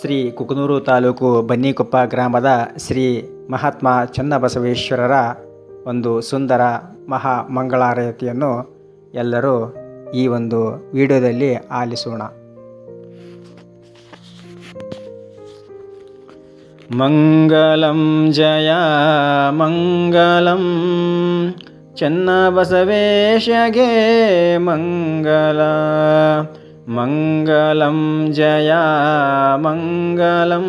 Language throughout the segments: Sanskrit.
ಶ್ರೀ ಕುಕನೂರು ತಾಲೂಕು ಬನ್ನಿಕೊಪ್ಪ ಗ್ರಾಮದ ಶ್ರೀ ಮಹಾತ್ಮ ಚನ್ನಬಸವೇಶ್ವರರ ಒಂದು ಸುಂದರ ಮಹಾ ಮಂಗಳಾರತಿಯನ್ನು ಎಲ್ಲರೂ ಈ ಒಂದು ವಿಡಿಯೋದಲ್ಲಿ ಆಲಿಸೋಣ. ಮಂಗಲಂ ಜಯ ಮಂಗಲಂ ಚನ್ನಬಸವೇಶಗೆ ಮಂಗಲ मङ्गलं जया मङ्गलं।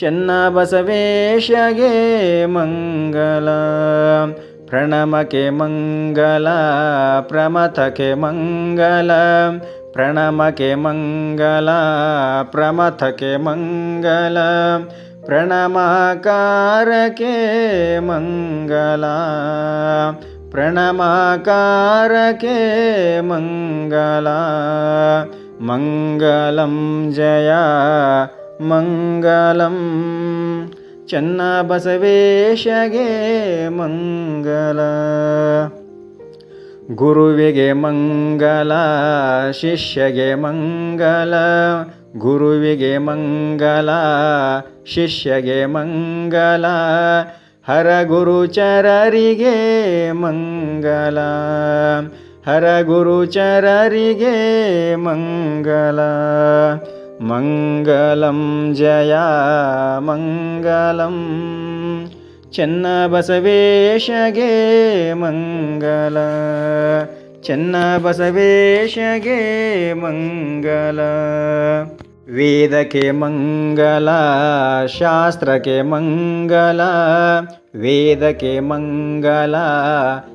चन्नबसवेशगे मङ्गल। प्रणमके मङ्गल प्रमथके मङ्गल। प्रणमके मङ्गल प्रमथके मङ्गल। प्रणमाकारके मङ्गला। ಪ್ರಣಮಕಾರಕ್ಕೆ ಮಂಗಲ ಮಂಗಲಂ ಜಯ ಮಂಗಲಂ ಚನ್ನಬಸವೇಶಗೆ ಮಂಗಲ ಗುರುವಿಗೆ ಮಂಗಲ ಶಿಷ್ಯಗೆ ಮಂಗಲ ಗುರುವಿಗೆ ಮಂಗಲ ಶಿಷ್ಯಗೆ ಮಂಗಲ ಹರಗುರುಚರರಿಗೆ ಮಂಗಲ. ಹರಗುರುಚರರಿಗೆ ಮಂಗಲ. ಮಂಗಲಂ ಜಯ ಮಂಗಲಂ. ಚನ್ನಬಸವೇಶಗೆ ಮಂಗಲ. ಚನ್ನಬಸವೇಶಗೆ ಮಂಗಲ. वेद के मङ्गला शास्त्र के मङ्गला वेद के मङ्गला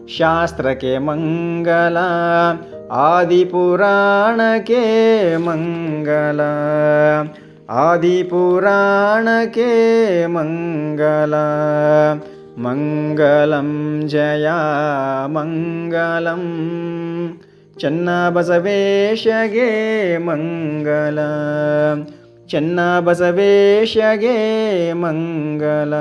शास्त्र के मङ्गला आदिपुराण के मङ्गल आदिपुराण के मङ्गल मङ्गलं जया मङ्गलम्। ಚನ್ನಬಸವೇಶಗೆ ಮಂಗಲ. ಚನ್ನಬಸವೇಶಗೆ ಮಂಗಲ.